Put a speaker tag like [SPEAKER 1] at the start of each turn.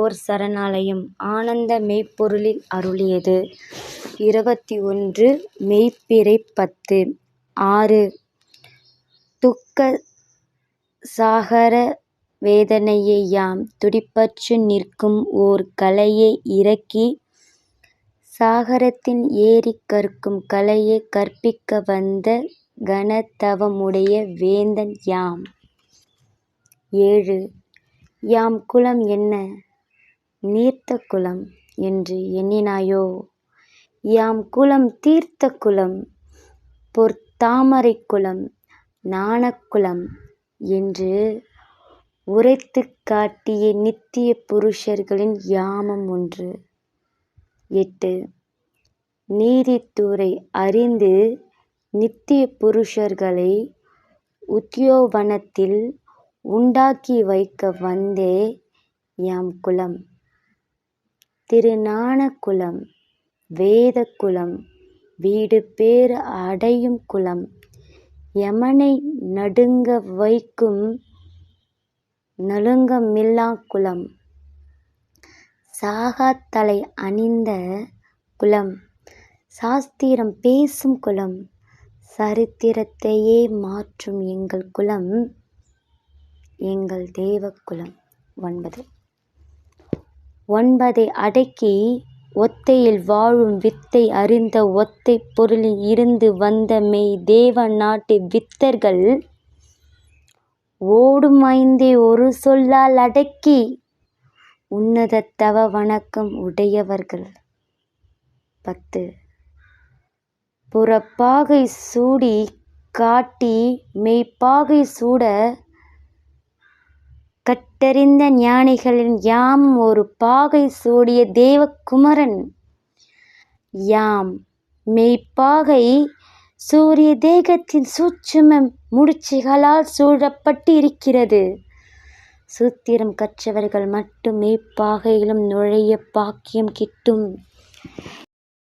[SPEAKER 1] ஓர் சரணாலயம் ஆனந்த மெய்ப்பொருளில் அருளியது இருபத்தி ஒன்று மெய்ப்பிறை பத்து ஆறு துக்க சாகர வேதனையை யாம் துடிப்பற்று நிற்கும் ஓர் கலையை இறக்கி சாகரத்தின் ஏறிக் கற்கும் கலையை கற்பிக்க வந்த கனதவமுடைய வேந்தன் யாம். ஏழு யாம் குலம் என்ன நீர்த்த குலம் என்று எண்ணினாயோ யாம் குலம் தீர்த்த குலம் பொற்தாமரைக் குலம் நாணக்குலம் என்று உரைத்து காட்டிய நித்திய புருஷர்களின் யாமம் ஒன்று. எட்டு நீதித்துறை அறிந்து நித்திய புருஷர்களை உத்தியோவனத்தில் உண்டாக்கி வைக்க வந்தே யாம் குலம். திருஞானக் குலம் வீடு பேறு அடையும் குலம் யமனை நடுங்க வைக்கும் நலுங்கமில்லா குலம் சாகாத்தலை அணிந்த குலம் சாஸ்திரம் பேசும் குலம் சரித்திரத்தையே மாற்றும் எங்கள் குலம் எங்கள் தேவக்குலம் குலம். ஒன்பது. ஒன்பதை அடக்கி ஒத்தையில் வாழும் வித்தை அறிந்த ஒத்தைப் பொருளில் இருந்து வந்த மெய் தேவ நாட்டு வித்தர்கள் ஓடும் ஐந்தே ஒரு சொல்லால் அடக்கி உன்னத தவ வணக்கம் உடையவர்கள். பத்து புறப்பாகை சூடி காட்டி மெய்ப்பாகை சூட கட்டறிந்த ஞானிகளின் யாம் ஒரு பாகை சூடிய தேவக்குமரன் யாம் மெய்ப்பாகை சூரிய தேகத்தின் சூட்சும முடிச்சுகளால் சூழப்பட்டிருக்கிறது. சூத்திரம் கற்றவர்கள் மட்டும் மெய்ப்பாகையிலும் நுழைய பாக்கியம் கிட்டும்.